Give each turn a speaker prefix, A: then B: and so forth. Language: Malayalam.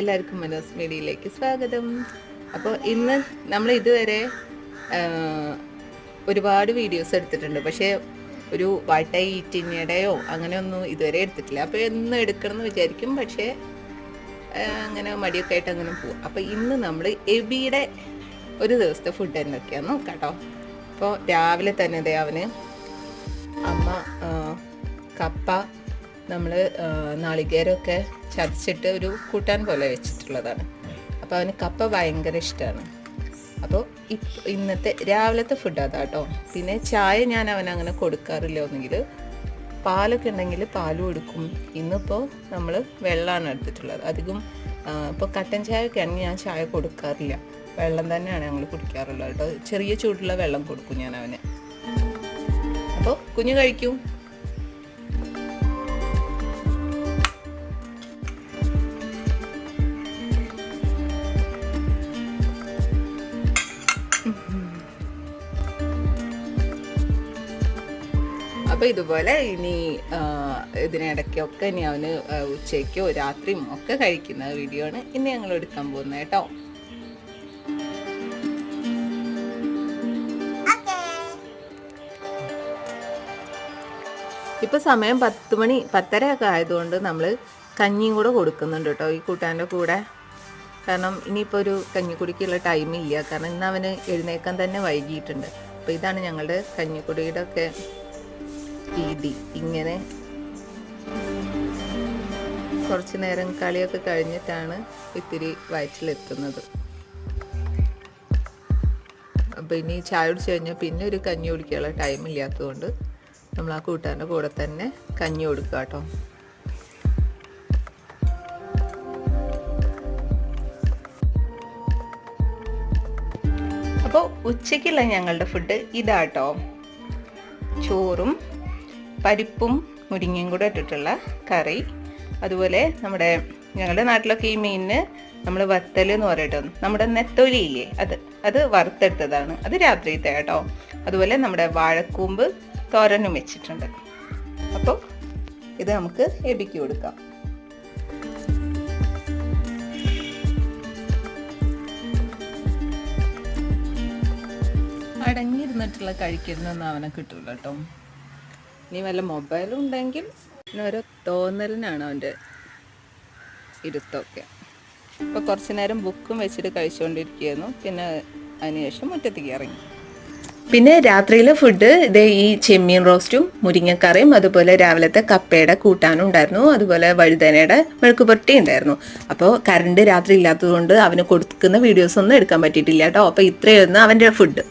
A: എല്ലാവർക്കും മനോസ് മീഡിയയിലേക്ക് സ്വാഗതം. അപ്പോൾ ഇന്ന് നമ്മൾ ഇതുവരെ ഒരുപാട് വീഡിയോസ് എടുത്തിട്ടുണ്ട്. പക്ഷേ ഒരു വാട്ട ഈറ്റിനിടയോ അങ്ങനെയൊന്നും ഇതുവരെ എടുത്തിട്ടില്ല. അപ്പോൾ എന്നും എടുക്കണം എന്ന് വിചാരിക്കും. പക്ഷേ അങ്ങനെ മടിയൊക്കെ ആയിട്ട് അങ്ങനെ പോകും അപ്പോൾ ഇന്ന് നമ്മൾ എബിയുടെ ഒരു ദിവസത്തെ ഫുഡ് എന്തൊക്കെയാന്ന് നോക്കാം കേട്ടോ. അപ്പോൾ രാവിലെ തന്നെ അവന് അമ്മ കപ്പ നമ്മൾ നാളികേരമൊക്കെ ചതച്ചിട്ട് ഒരു കൂട്ടാൻ പോലെ വെച്ചിട്ടുള്ളതാണ്. അപ്പോൾ അവന് കപ്പ ഭയങ്കര ഇഷ്ടമാണ് അപ്പോൾ ഇന്നത്തെ രാവിലത്തെ ഫുഡ് അതാ കേട്ടോ പിന്നെ ചായ ഞാൻ അവൻ അങ്ങനെ കൊടുക്കാറില്ല ഒന്നെങ്കിൽ പാലൊക്കെ ഉണ്ടെങ്കിൽ പാലും എടുക്കും. ഇന്നിപ്പോൾ നമ്മൾ വെള്ളമാണ് എടുത്തിട്ടുള്ളത്. അധികം ഇപ്പോൾ കട്ടൻ ചായ ഒക്കെ ആണെങ്കിൽ ഞാൻ ചായ കൊടുക്കാറില്ല. വെള്ളം തന്നെയാണ് ഞങ്ങൾ കുടിക്കാറുള്ളത് കേട്ടോ. ചെറിയ ചൂടുള്ള വെള്ളം കൊടുക്കും ഞാൻ അവന്. അപ്പോൾ കുഞ്ഞു കഴിക്കൂ. അപ്പൊ ഇതുപോലെ ഇനി ഇതിനിടയ്ക്കൊക്കെ ഇനി അവന് ഉച്ചയ്ക്കോ രാത്രിയും ഒക്കെ കഴിക്കുന്ന വീഡിയോ ആണ് ഇനി ഞങ്ങൾ എടുക്കാൻ പോകുന്നത് കേട്ടോ. ഇപ്പൊ സമയം പത്ത് മണി പത്തര ഒക്കെ ആയതുകൊണ്ട് നമ്മൾ കഞ്ഞിയും കൂടെ കൊടുക്കുന്നുണ്ട് കേട്ടോ ഈ കൂട്ടാന്റെ കൂടെ. കാരണം ഇനിയിപ്പോൾ ഒരു കഞ്ഞി കുടിക്കുള്ള ടൈം ഇല്ല. കാരണം ഇന്ന് അവന് എഴുന്നേക്കാൻ തന്നെ വൈകിയിട്ടുണ്ട്. അപ്പോൾ ഇതാണ് ഞങ്ങളുടെ കഞ്ഞിക്കുടിയുടെ ഒക്കെ രീതി ഇങ്ങനെ. കുറച്ച് നേരം കളിയൊക്കെ കഴിഞ്ഞിട്ടാണ് ഇത്തിരി വയറ്റിലെത്തുന്നത്. അപ്പോൾ ഇനി ചായ കുടിച്ച് കഴിഞ്ഞാൽ പിന്നെ ഒരു കഞ്ഞി കുടിക്കാനുള്ള ടൈം ഇല്ലാത്തതുകൊണ്ട് നമ്മൾ ആ കൂട്ടാന്റെ കൂടെ തന്നെ കഞ്ഞി കൊടുക്കുക കേട്ടോ. അപ്പോൾ ഉച്ചയ്ക്കുള്ള ഞങ്ങളുടെ ഫുഡ് ഇതാട്ടോ. ചോറും പരിപ്പും മുരിങ്ങയും കൂടെ ഇട്ടിട്ടുള്ള കറി. അതുപോലെ നമ്മുടെ ഞങ്ങളുടെ നാട്ടിലൊക്കെ ഈ മീനിന് നമ്മൾ വത്തൽ എന്ന് പറയട്ടോ. നമ്മുടെ നെത്തോലി ഇല്ലേ അത് അത് വറുത്തെടുത്തതാണ്. അത് രാത്രിയത്തെ കേട്ടോ. അതുപോലെ നമ്മുടെ വാഴക്കൂമ്പ് തോരനും വെച്ചിട്ടുണ്ട്. അപ്പോൾ ഇത് നമുക്ക് എബിക്ക് കൊടുക്കാം. അടങ്ങിയിരുന്നിട്ടുള്ള കഴിക്കരുതെന്ന് അവനെ കിട്ടൂല കേട്ടോ. ഇനി വല്ല മൊബൈലും ഉണ്ടെങ്കിൽ പിന്നെ ഓരോ തോന്നലിനാണ് അവന്റെ ഇരുത്തൊക്കെ ഇപ്പോൾ കുറച്ച് നേരം ബുക്കും വെച്ചിട്ട് കഴിച്ചുകൊണ്ടിരിക്കുകയായിരുന്നു. പിന്നെ അതിനുശേഷം മുറ്റത്തേക്ക് ഇറങ്ങി. പിന്നെ രാത്രിയിലെ ഫുഡ് ഇതേ ഈ ചെമ്മീൻ റോസ്റ്റും മുരിങ്ങക്കറിയും അതുപോലെ രാവിലത്തെ കപ്പയുടെ കൂട്ടാനും ഉണ്ടായിരുന്നു. അതുപോലെ വഴുതനയുടെ മെഴുക്കുപുരട്ടി ഉണ്ടായിരുന്നു. അപ്പോൾ കറണ്ട് രാത്രി ഇല്ലാത്തതുകൊണ്ട് അവന് കൊടുക്കുന്ന വീഡിയോസ് ഒന്നും എടുക്കാൻ പറ്റിയിട്ടില്ല കേട്ടോ. അപ്പോൾ ഇത്രയൊന്നും അവന്റെ ഫുഡ്